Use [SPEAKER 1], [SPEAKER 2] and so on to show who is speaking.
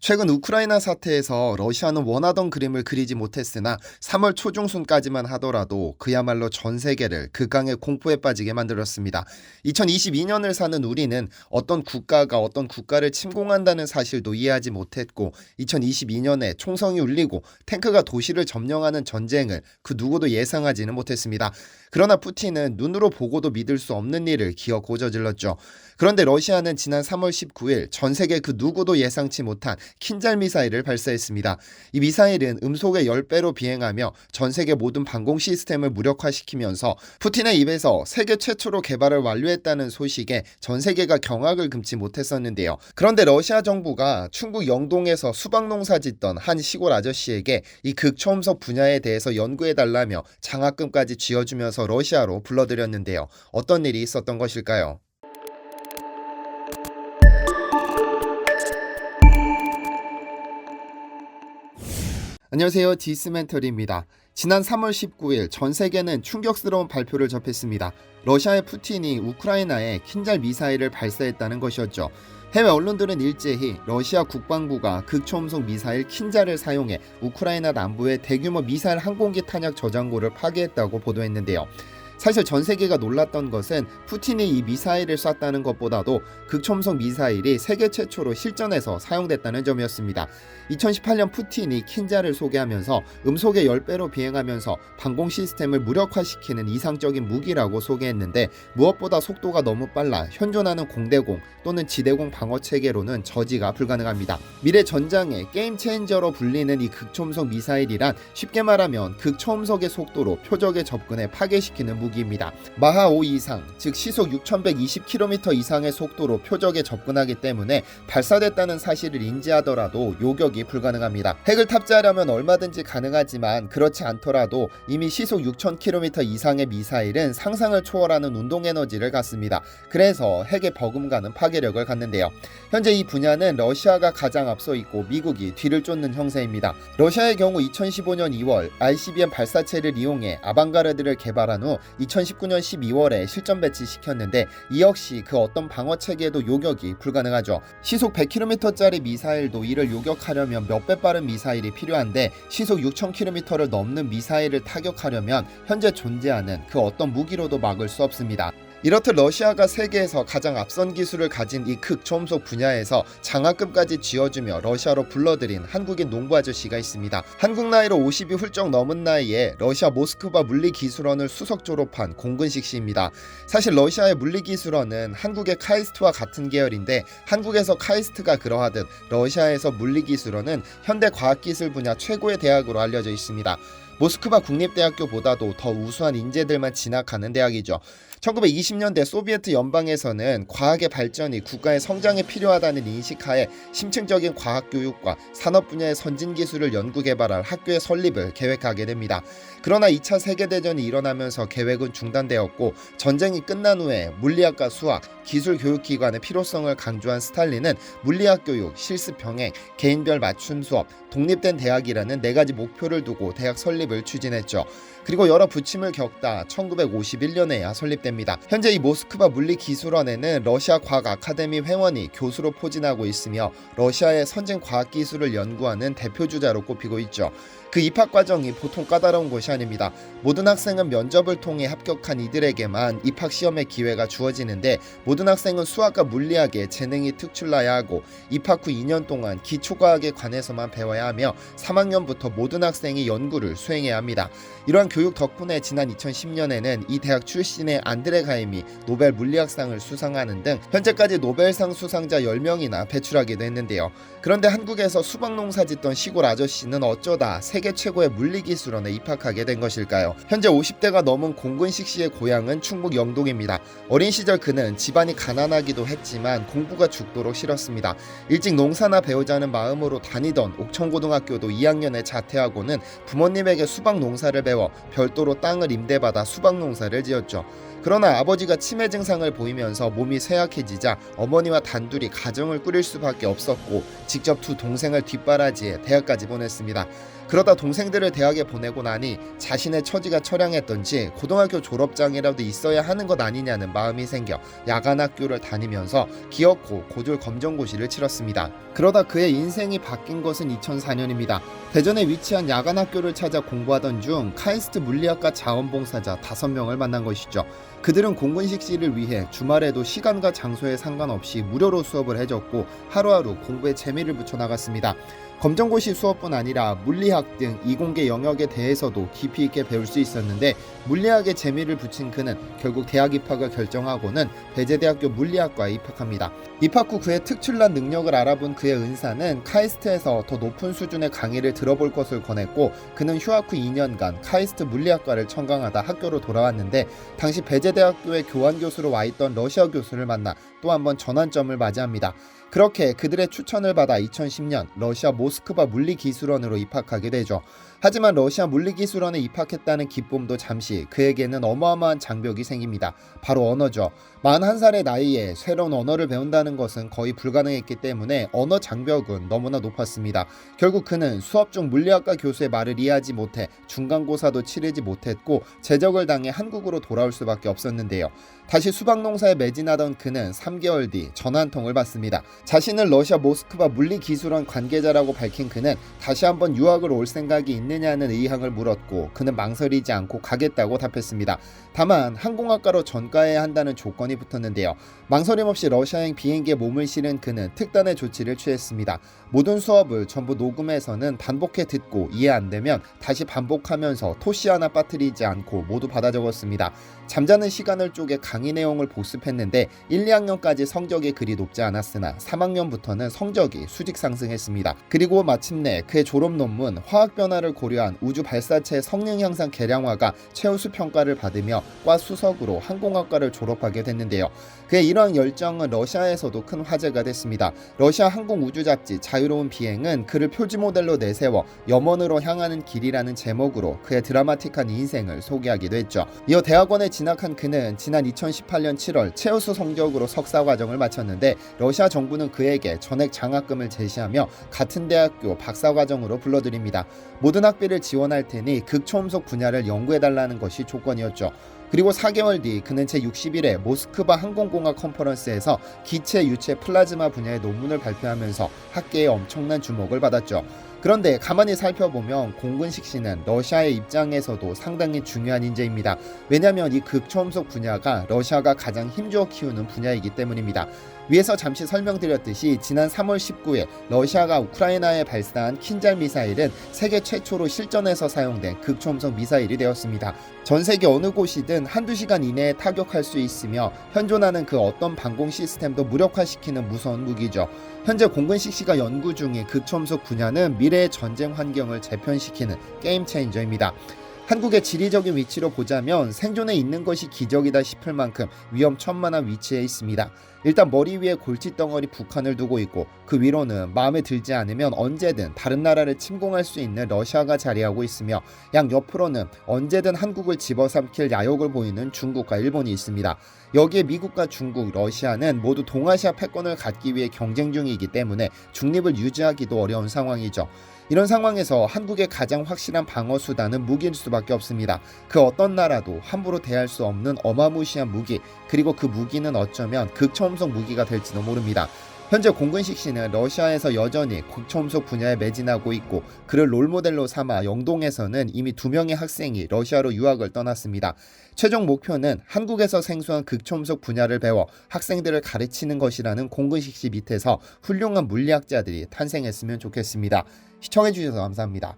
[SPEAKER 1] 최근 우크라이나 사태에서 러시아는 원하던 그림을 그리지 못했으나 3월 초중순까지만 하더라도 그야말로 전 세계를 극강의 공포에 빠지게 만들었습니다. 2022년을 사는 우리는 어떤 국가가 어떤 국가를 침공한다는 사실도 이해하지 못했고 2022년에 총성이 울리고 탱크가 도시를 점령하는 전쟁을 그 누구도 예상하지는 못했습니다. 그러나 푸틴은 눈으로 보고도 믿을 수 없는 일을 기어 고 저질렀죠. 그런데 러시아는 지난 3월 19일 전 세계 그 누구도 예상치 못한 킨잘 미사일을 발사했습니다. 이 미사일은 음속의 10배로 비행하며 전 세계 모든 방공 시스템을 무력화시키면서 푸틴의 입에서 세계 최초로 개발을 완료했다는 소식에 전 세계가 경악을 금치 못했었는데요. 그런데 러시아 정부가 충북 영동에서 수박 농사 짓던 한 시골 아저씨에게 이 극초음속 분야에 대해서 연구해달라며 장학금까지 쥐어주면서 러시아로 불러들였는데요. 어떤 일이 있었던 것일까요? 안녕하세요. 디스멘터리입니다. 지난 3월 19일 전 세계는 충격스러운 발표를 접했습니다. 러시아의 푸틴이 우크라이나에 킨잘 미사일을 발사했다는 것이었죠. 해외 언론들은 일제히 러시아 국방부가 극초음속 미사일 킨자를 사용해 우크라이나 남부의 대규모 미사일 항공기 탄약 저장고를 파괴했다고 보도했는데요. 사실 전 세계가 놀랐던 것은 푸틴이 이 미사일을 쐈다는 것보다도 극초음속 미사일이 세계 최초로 실전에서 사용됐다는 점이었습니다. 2018년 푸틴이 킨자를 소개하면서 음속의 10배로 비행하면서 방공 시스템을 무력화시키는 이상적인 무기라고 소개했는데 무엇보다 속도가 너무 빨라 현존하는 공대공 또는 지대공 방어 체계로는 저지가 불가능합니다. 미래 전장의 게임 체인저로 불리는 이 극초음속 미사일이란 쉽게 말하면 극초음속의 속도로 표적에 접근해 파괴시키는 무기 입니다. 마하 5 이상, 즉 시속 6120km 이상의 속도로 표적에 접근하기 때문에 발사됐다는 사실을 인지하더라도 요격이 불가능합니다. 핵을 탑재하려면 얼마든지 가능하지만 그렇지 않더라도 이미 시속 6000km 이상의 미사일은 상상을 초월하는 운동 에너지를 갖습니다. 그래서 핵의 버금가는 파괴력을 갖는데요. 현재 이 분야는 러시아가 가장 앞서 있고 미국이 뒤를 쫓는 형세입니다. 러시아의 경우 2015년 2월 ICBM 발사체를 이용해 아방가르드를 개발한 후 2019년 12월에 실전 배치시켰는데 이 역시 그 어떤 방어 체계에도 요격이 불가능하죠. 시속 100km짜리 미사일도 이를 요격하려면 몇 배 빠른 미사일이 필요한데 시속 6000km를 넘는 미사일을 타격하려면 현재 존재하는 그 어떤 무기로도 막을 수 없습니다. 이렇듯 러시아가 세계에서 가장 앞선 기술을 가진 이 극초음속 분야에서 장학금까지 쥐어주며 러시아로 불러들인 한국인 농부 아저씨가 있습니다. 한국 나이로 50이 훌쩍 넘은 나이에 러시아 모스크바 물리기술원을 수석 졸업한 공근식 씨입니다. 사실 러시아의 물리기술원은 한국의 카이스트와 같은 계열인데 한국에서 카이스트가 그러하듯 러시아에서 물리기술원은 현대 과학기술 분야 최고의 대학으로 알려져 있습니다. 모스크바 국립대학교보다도 더 우수한 인재들만 진학하는 대학이죠. 1920년대 소비에트 연방에서는 과학의 발전이 국가의 성장에 필요하다는 인식하에 심층적인 과학 교육과 산업 분야의 선진 기술을 연구 개발할 학교의 설립을 계획하게 됩니다. 그러나 2차 세계 대전이 일어나면서 계획은 중단되었고 전쟁이 끝난 후에 물리학과 수학, 기술 교육 기관의 필요성을 강조한 스탈린은 물리학 교육, 실습 병행, 개인별 맞춤 수업, 독립된 대학이라는 네 가지 목표를 두고 대학 설립 을 추진했죠. 그리고 여러 부침을 겪다 1951년에야 설립됩니다. 현재 이 모스크바 물리기술원에는 러시아 과학 아카데미 회원이 교수로 포진하고 있으며 러시아의 선진 과학 기술을 연구하는 대표 주자로 꼽히고 있죠. 그 입학 과정이 보통 까다로운 것이 아닙니다. 모든 학생은 면접을 통해 합격한 이들에게만 입학 시험의 기회가 주어지는데 모든 학생은 수학과 물리학에 재능이 특출나야 하고 입학 후 2년 동안 기초과학에 관해서만 배워야 하며 3학년부터 모든 학생이 연구를 수행 해야 합니다. 이러한 교육 덕분에 지난 2010년에는 이 대학 출신의 안드레 가임이 노벨 물리학상을 수상하는 등 현재까지 노벨상 수상자 10명이나 배출하기도 했는데요. 그런데 한국에서 수박 농사 짓던 시골 아저씨는 어쩌다 세계 최고의 물리기술원에 입학하게 된 것일까요? 현재 50대가 넘은 공근식 씨의 고향은 충북 영동입니다. 어린 시절 그는 집안이 가난하기도 했지만 공부가 죽도록 싫었습니다. 일찍 농사나 배우자는 마음으로 다니던 옥천고등학교도 2학년에 자퇴하고는 부모님에게 수박 농사를 배워 별도로 땅을 임대받아 수박 농사를 지었죠. 그러나 아버지가 치매 증상을 보이면서 몸이 쇠약해지자 어머니와 단둘이 가정을 꾸릴 수밖에 없었고 직접 두 동생을 뒷바라지에 대학까지 보냈습니다. 그러다 동생들을 대학에 보내고 나니 자신의 처지가 처량했던지 고등학교 졸업장이라도 있어야 하는 것 아니냐는 마음이 생겨 야간 학교를 다니면서 기어코 고졸 검정고시를 치렀습니다. 그러다 그의 인생이 바뀐 것은 2004년입니다. 대전에 위치한 야간 학교를 찾아 공부하던 중 카이스트 물리학과 자원봉사자 5명을 만난 것이죠. 그들은 공군식 씨를 위해 주말에도 시간과 장소에 상관없이 무료로 수업을 해줬고 하루하루 공부에 재미를 붙여 나갔습니다. 검정고시 수업뿐 아니라 물리학 등 이공계 영역에 대해서도 깊이 있게 배울 수 있었는데 물리학에 재미를 붙인 그는 결국 대학 입학을 결정하고는 배재대학교 물리학과에 입학합니다. 입학 후 그의 특출난 능력을 알아본 그의 은사는 카이스트에서 더 높은 수준의 강의를 들어볼 것을 권했고 그는 휴학 후 2년간 카이스트 물리학과를 청강하다 학교로 돌아왔는데 당시 배 재대학교의 교환 교수로 와 있던 러시아 교수를 만나 또 한 번 전환점을 맞이합니다. 그렇게 그들의 추천을 받아 2010년 러시아 모스크바 물리기술원으로 입학하게 되죠. 하지만 러시아 물리기술원에 입학했다는 기쁨도 잠시 그에게는 어마어마한 장벽이 생깁니다. 바로 언어죠. 41살의 나이에 새로운 언어를 배운다는 것은 거의 불가능했기 때문에 언어 장벽은 너무나 높았습니다. 결국 그는 수업 중 물리학과 교수의 말을 이해하지 못해 중간고사도 치르지 못했고 제적을 당해 한국으로 돌아올 수밖에 없었는데요. 다시 수박농사에 매진하던 그는 3개월 뒤 전환통을 받습니다. 자신을 러시아 모스크바 물리기술원 관계자라고 밝힌 그는 다시 한번 유학을 올 생각이 있느냐는 의향을 물었고 그는 망설이지 않고 가겠다고 답했습니다. 다만 항공학과로 전과해야 한다는 조건이 붙었는데요. 망설임 없이 러시아행 비행기에 몸을 실은 그는 특단의 조치를 취했습니다. 모든 수업을 전부 녹음해서는 반복해 듣고 이해 안 되면 다시 반복하면서 토시 하나 빠뜨리지 않고 모두 받아 적었습니다. 잠자는 시간을 쪼개 강의 내용을 복습했는데 1, 2학년까지 성적이 그리 높지 않았으나 3학년부터는 성적이 수직 상승했습니다. 그리고 마침내 그의 졸업 논문 화학 변화를 고려한 우주 발사체 성능 향상 개량화가 최우수 평가를 받으며 과 수석으로 항공학과를 졸업하게 됐는데요. 그의 이러한 열정은 러시아에서도 큰 화제가 됐습니다. 러시아 항공 우주 잡지 자유로운 비행은 그를 표지 모델로 내세워 염원으로 향하는 길이라는 제목으로 그의 드라마틱한 인생을 소개하기도 했죠. 이어 대학원에 진학한 그는 지난 2018년 7월 최우수 성적으로 석사 과정을 마쳤는데 러시아 정부는 그에게 전액 장학금을 제시하며 같은 대학교 박사 과정으로 불러들입니다. 모든 학비를 지원할 테니 극초음속 분야를 연구해달라는 것이 조건이었죠. 그리고 4개월 뒤 그는 제61회 모스크바 항공공학 컨퍼런스에서 기체 유체 플라즈마 분야의 논문을 발표하면서 학계의 엄청난 주목을 받았죠. 그런데 가만히 살펴보면 공군식 씨는 러시아의 입장에서도 상당히 중요한 인재입니다. 왜냐하면 이 극초음속 분야가 러시아가 가장 힘주어 키우는 분야이기 때문입니다. 위에서 잠시 설명드렸듯이 지난 3월 19일 러시아가 우크라이나에 발사한 킨잘 미사일은 세계 최초로 실전에서 사용된 극초음속 미사일이 되었습니다. 전 세계 어느 곳이든 한두 시간 이내에 타격할 수 있으며 현존하는 그 어떤 방공 시스템도 무력화시키는 무서운 무기죠. 현재 공군식 씨가 연구 중인 극초음속 분야는 미 래의 전쟁 환경을 재편시키는 게임 체인저입니다. 한국의 지리적인 위치로 보자면 생존에 있는 것이 기적이다 싶을 만큼 위험천만한 위치에 있습니다. 일단 머리 위에 골칫덩어리 북한을 두고 있고 그 위로는 마음에 들지 않으면 언제든 다른 나라를 침공할 수 있는 러시아가 자리하고 있으며 양 옆으로는 언제든 한국을 집어삼킬 야욕을 보이는 중국과 일본이 있습니다. 여기에 미국과 중국, 러시아는 모두 동아시아 패권을 갖기 위해 경쟁 중이기 때문에 중립을 유지하기도 어려운 상황이죠. 이런 상황에서 한국의 가장 확실한 방어 수단은 무기일 수밖에 없습니다. 그 어떤 나라도 함부로 대할 수 없는 어마무시한 무기, 그리고 그 무기는 어쩌면 극초음속 무기가 될지도 모릅니다. 현재 공근식 씨는 러시아에서 여전히 극초음속 분야에 매진하고 있고 그를 롤모델로 삼아 영동에서는 이미 두 명의 학생이 러시아로 유학을 떠났습니다. 최종 목표는 한국에서 생소한 극초음속 분야를 배워 학생들을 가르치는 것이라는 공근식 씨 밑에서 훌륭한 물리학자들이 탄생했으면 좋겠습니다. 시청해주셔서 감사합니다.